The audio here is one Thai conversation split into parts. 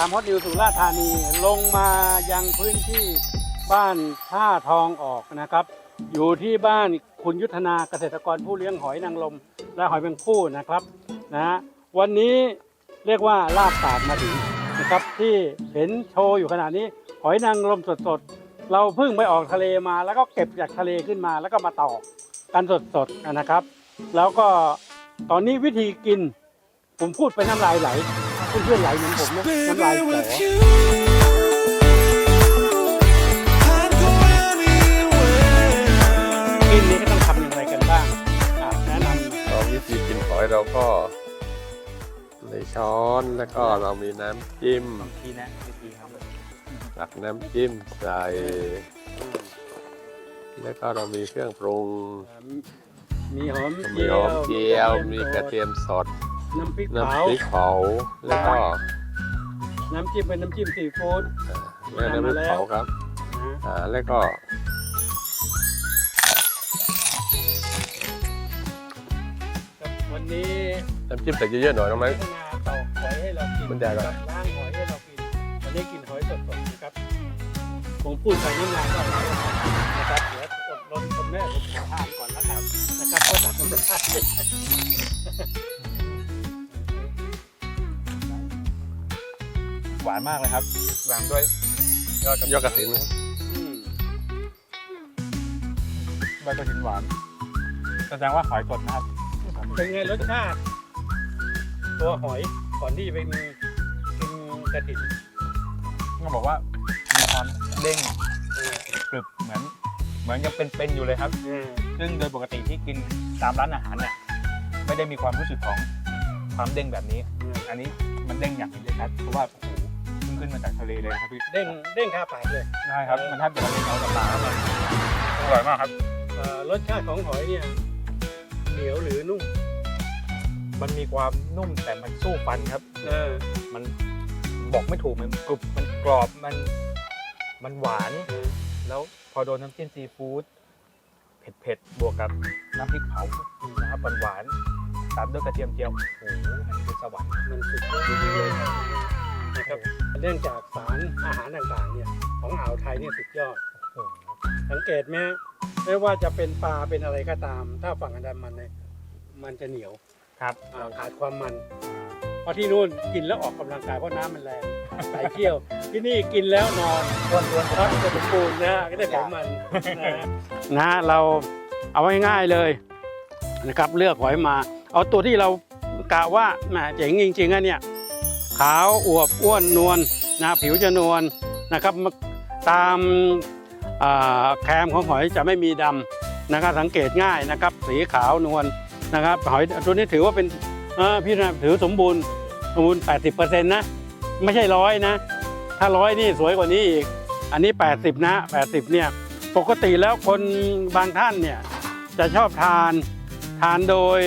ามฮอตนิวสุราธานีลงมายังพื้นที่บ้านท่าทองออกนะครับ อยู่ที่บ้านคุณยุทธนาเกษตรกรผู้เลี้ยงหอยนางรมและหอยแมงผู้นะครับนะวันนี้เรียกว่าลาบปากมาถึงนะครับที่เห็นโชว์อยู่ขณะนี้หอยนางรมสดๆ เราเพิ่งไปออกทะเลมา แล้วก็เก็บจากทะเลขึ้นมา แล้วก็มาตอกกันสดๆนะครับ แล้วก็ตอนนี้วิธีกินผมพูดไปน้ำลายไหล เพื่อนๆไหลเหมือนผมนะน้ำลาย Baby, สอ with you, I'd go anywhere. กินนี้ก็ต้องทำอย่างไรกันบ้างอะแนะนำเราวิธีกินหอยเราก็ในช้อนแล้วก็เรามีน้ำจิ้มทีนะวิธีครับตักน้ำจิ้มใส่แล้วก็เรามีเครื่องปรุง มีหอมมีหอมเจียวมีกระเทียมสด น้ำพริกเผาน้ำพริกเผาแล้วก็น้ำจิ้มเป็นน้ำจิ้มซีฟู้ดแม่น้ำพริกเผาครับนะอ่าแล้วก็ครับวันนี้น้ำจิ้มใส่เยอะๆหน่อยน้องไหมพัฒนาเตาหอยให้เรากินบรรยายก่อนครับล้างหอยให้เรากินวันนี้กินหอยสดๆนะครับผมพูดไปน้ำลายก็ไหลออกมานะครับเดี๋ยวอดรนคนแม่ผมขอทานก่อนแล้วกันนะครับเพราะตัดน้ำลาย วานมากเลยครับหวานด้วยยอดกระยอดกระถินครับอืมใบกระถินหวาน แสดงว่าหอยสดนะครับ เป็นไงรสชาติ ตัวหอยก่อนที่จะเป็นกินกระดิ่งต้องบอกว่ามีความเด้งกรึบเหมือนเหมือนยังเป็นๆอยู่เลยครับซึ่งโดยปกติที่กินตามร้านอาหารเนี่ยไม่ได้มีความรู้สึกของความเด้งแบบนี้อันนี้มันเด้งอย่างเห็นได้ชัดเพราะว่าโอ้โหเพิ่ง ขึ้นมาจากทะเลเลยนะครับพี่เด้งเด้งข้าปากเลยใช่ครับมันแทบจะละลายเอากับปากเลยอร่อยมากครับเอ่อรสชาติของหอยเนี่ยเหนียวหรือนุ่มมันมีความนุ่มแต่มันสู้ฟันครับ เออมันบอกไม่ถูกมันกรุบมันกรอบมันมันหวาน แล้วพอโดนน้ำจิ้มซีฟู้ดเผ็ดเผ็ดๆบวกกับน้ำพริกเผานะครับหวานๆตามด้วยกระเทียมเจียวโอ้โหมันคือสวรรค์มันสุดยอดจริงๆเลยนะ ครับเนื่องจากสารอาหารต่างๆเนี่ยของอ่าวไทยเนี่ยสุดยอดโอ้โหสังเกตไหมฮะไม่ว่าจะเป็นปลาเป็นอะไรก็ตาม ถ้าฝั่งอันดามันเนี่ยมันจะเหนียวครับอ่าขาดความมันเพราะที่นู่นกินแล้วออกกำลังกายเพราะน้ำมันแรงสายเที่ยว ที่นี่กินแล้วนอนอ้วนๆพักจะสมบูรณ์นะฮะก็ได้ไขมันนะฮะนะเราเอาง่ายๆเลยนะครับ เลือกหอยมา เอาตัวที่เรากะว่าแหมเจ๋งจริงๆอะเนี่ย ขาวอวบอ้วนนวลนะผิวจะนวลนะครับ ตามแคมของหอยจะไม่มีดำนะครับสังเกตง่ายนะครับ สีขาวนวลนะครับหอยตัวนี้ถือว่าเป็นพี่นะถือสมบูรณ์สมบูรณ์80%นะไม่ใช่ร้อยนะ ถ้าร้อยนี่สวยกว่านี้อีก อันนี้ 80 นะ 80 เนี่ย ปกติแล้วคนบางท่านเนี่ยจะชอบทานทานโดย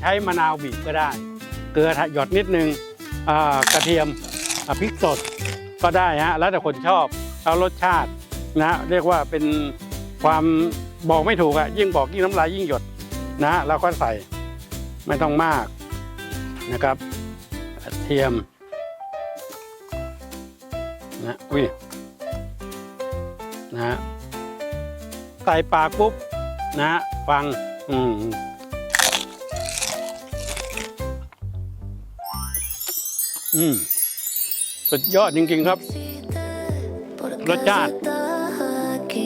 ใช้มะนาวบีบก็ได้ เกลือหยดนิดนึง กระเทียมพริกสดก็ได้ฮะแล้วแต่คนชอบเอารสชาตินะเรียกว่าเป็นความบอกไม่ถูกอะยิ่งบอกยิ่งน้ำลายยิ่งหยดนะเราก็ใส่ไม่ต้องมากนะครับกระเทียมนะอุ้ยนะฮะใส่ปากปุ๊บนะฟังอืม อืมสุดยอดจริงๆครับ รสชาติ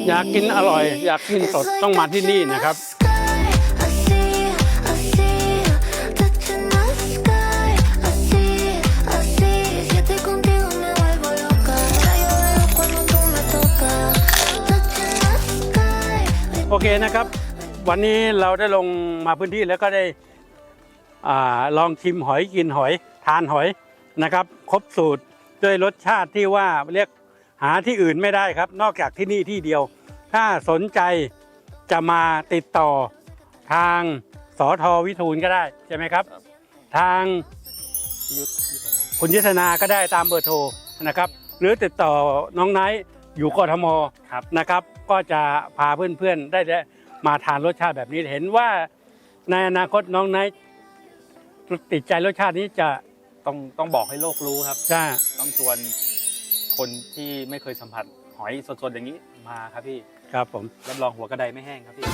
อยากกินอร่อย อยากกินสดต้องมาที่นี่นะครับโอเคนะครับ วันนี้เราได้ลงมาพื้นที่แล้วก็ได้อลองชิมหอยกินหอย ทานหอย นะครับ ครบสูตรด้วยรสชาติที่ว่าเรียกหาที่อื่นไม่ได้ครับ นอกจากที่นี่ที่เดียว ถ้าสนใจจะมาติดต่อทางสอทอวิทูลก็ได้ ใช่ไหมครับ ทางคุณยุทธนาก็ได้ตามเบอร์โทรนะครับ หรือติดต่อน้องไนท์อยู่กทมครับนะครับ ก็จะพาเพื่อนๆได้ได้มาทานรสชาติแบบนี้เห็นว่าในอนาคตน้องไนท์ติดใจรสชาตินี้จะ ต้องต้องบอกให้โลกรู้ครับ จ้า ต้องชวนคนที่ไม่เคยสัมผัสหอยสดๆอย่างนี้มาครับพี่ครับผม รับรองหัวกระไดไม่แห้งครับพี่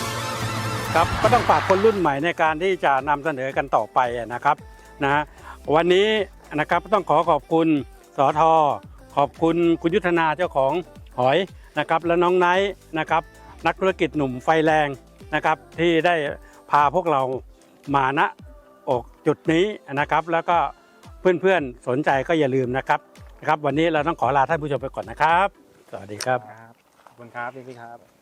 ครับก็ต้องฝากคนรุ่นใหม่ในการที่จะนำเสนอกันต่อไปนะครับนะฮะวันนี้นะครับต้องขอขอบคุณสอทอขอบคุณคุณยุทธนาเจ้าของหอยนะครับและน้องไนท์นะครับนักธุรกิจหนุ่มไฟแรงนะครับที่ได้พาพวกเรามาณอกจุดนี้นะครับ แล้วก็ เพื่อนๆสนใจก็อย่าลืมนะครับนะครับ วันนี้เราต้องขอลาท่านผู้ชมไปก่อนนะครับ สวัสดีครับ ขอบคุณครับพี่พี่ครับ